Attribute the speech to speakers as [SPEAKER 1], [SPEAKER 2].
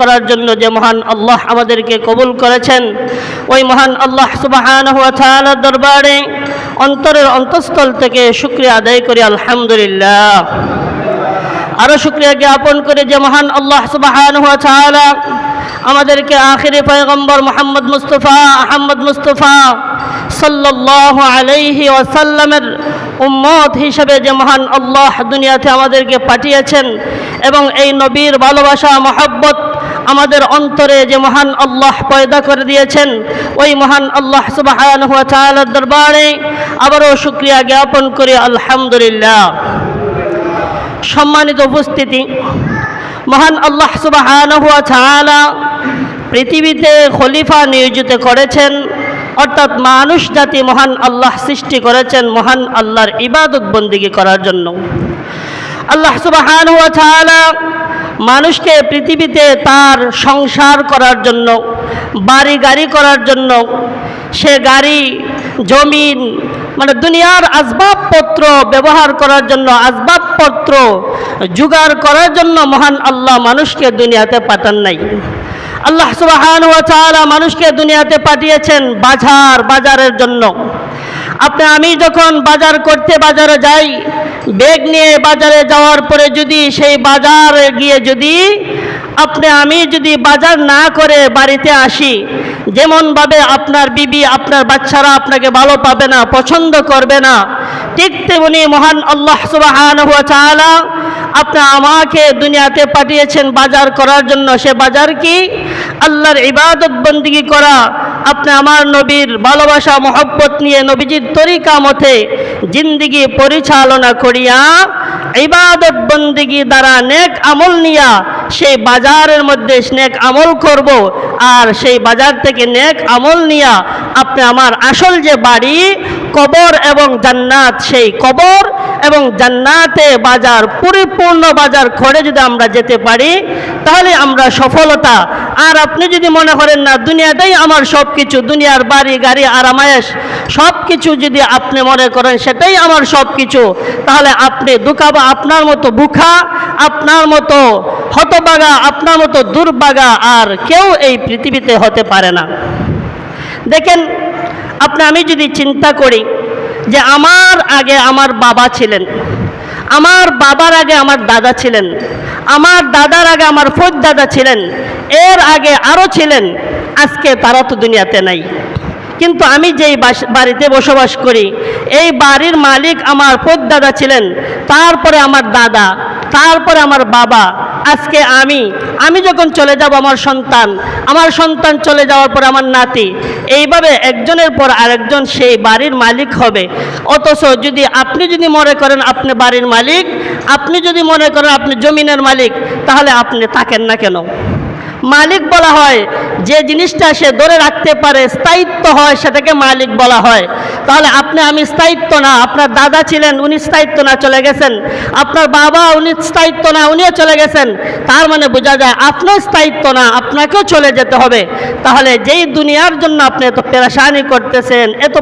[SPEAKER 1] করার জন্য যে মহান আল্লাহ আমাদেরকে কবুল করেছেন, ওই মহান আল্লাহ তাআলার দরবারে অন্তরের অন্তঃস্থল থেকে শুক্রিয়া আদায় করি, আলহামদুলিল্লাহ। আরও শুক্রিয়া জ্ঞাপন করে যে মহান আল্লাহ তাআলা আমাদেরকে আখিরি পয়গম্বর মোহাম্মদ মুস্তফা আহমদ মুস্তফা সাল্লাল্লাহু আলাইহি ওয়াসাল্লামের উম্মত হিসেবে যে মহান আল্লাহ দুনিয়াতে আমাদেরকে পাঠিয়েছেন এবং এই নবীর ভালোবাসা, মহব্বত আমাদের অন্তরে যে মহান আল্লাহ পয়দা করে দিয়েছেন, ওই মহান আল্লাহ তাআলার দরবারে আবারও শুক্রিয়া জ্ঞাপন করি, আলহামদুলিল্লাহ। সম্মানিত উপস্থিতি, মহান আল্লাহ তাআলা পৃথিবীতে খলিফা নিয়োজিত করেছেন, অর্থাৎ মানুষ জাতি মহান আল্লাহ সৃষ্টি করেছেন মহান আল্লাহর ইবাদত বন্দিগি করার জন্য। আল্লাহ তাআলা মানুষকে পৃথিবীতে তার সংসার করার জন্য, বাড়ি গাড়ি করার জন্য, সে গাড়ি, জমিন মানে দুনিয়ার আসবাবপত্র ব্যবহার করার জন্য, আসবাবপত্র জোগাড় করার জন্য মহান আল্লাহ মানুষকে দুনিয়াতে পাঠান নাই। আল্লাহ সুবাহান ওয়া তাআলা মানুষকে দুনিয়াতে পাঠিয়েছেন বাজার, বাজারের জন্য। আপনি আমি যখন বাজার করতে বাজারে যাই, ব্যাগ নিয়ে বাজারে যাওয়ার পরে যদি সেই বাজার গিয়ে যদি আপনি আমি যদি বাজার না করে বাড়িতে আসি, যেমনভাবে আপনার বিবি, আপনার বাচ্চারা আপনাকে ভালো পাবে না, পছন্দ করবে না ঠিক তেমনি মহান আল্লাহ সুবাহ আপনি আমাকে দুনিয়াতে পাঠিয়েছেন বাজার করার জন্য। সে বাজার কি? আল্লাহর ইবাদত বন্দিগি করা। আপনি আমার নবীর ভালোবাসা, মহব্বত নিয়ে নবীজির তরিকা মতে জিন্দিগি পরিচালনা করিয়া, ইবাদত বন্দিগি দ্বারা নেক আমল নিয়া সেই বাজারের মধ্যে নেক আমল করব আর সেই বাজার থেকে নেক আমল নিয়া আপনি আমার আসল যে বাড়ি, কবর এবং জান্নাত, সেই কবর এবং জান্নাতে বাজার, পরিপূর্ণ বাজার করে যদি আমরা যেতে পারি, তাহলে আমরা সফলতা। আর আপনি যদি মনে করেন না, দুনিয়াটাই আমার সব কিছু দুনিয়ার বাড়ি, গাড়ি, আরামায়েশ সব কিছু যদি আপনি মনে করেন সেটাই আমার সব কিছু তাহলে আপনি দুকাবা আপনার মতো বুখা, আপনার মতো হতবাগা, আপনার মতো দুর্বাগা আর কেউ এই পৃথিবীতে হতে পারে না। দেখেন, আপনি আমি যদি চিন্তা করি যে আমার আগে আমার বাবা ছিলেন। আমার বাবার আগে আমার দাদা ছিলেন। আমার দাদার আগে আমার ফোজ দাদা ছিলেন। এর আগে আরও ছিলেন। আজকে তারা তো দুনিয়াতে নাই। কিন্তু আমি যেই বাড়িতে বসবাস করি, এই বাড়ির মালিক আমার দাদা ছিলেন। তারপরে আমার দাদা, তারপরে আমার বাবা আজকে আমি আমি যখন চলে যাব আমার সন্তান আমার সন্তান চলে যাওয়ার পর আমার নাতি, এইভাবে একজনের পর আরেকজন সেই বাড়ির মালিক হবে। অথচ যদি আপনি যদি মনে করেন আপনি বাড়ির মালিক, আপনি যদি মনে করেন আপনি জমিনের মালিক, তাহলে আপনি থাকেন না কেন? মালিক বলা হয়। যে জিনিসটা সে ধরে রাখতে পারে, স্থায়িত্ব হয়, সেটাকে মালিক বলা হয়। তাহলে আপনি, আমি স্থায়িত্ব না, আপনার দাদা ছিলেন, উনি স্থায়িত্ব না, চলে গেছেন। আপনার বাবা, উনি স্থায়িত্ব না, উনিও চলে গেছেন। তার মানে বোঝা যায়, আপনার স্থায়িত্ব না, আপনাকেও চলে যেতে হবে। তাহলে যেই দুনিয়ার জন্য আপনি এত পেরেশানি করতেছেন, এত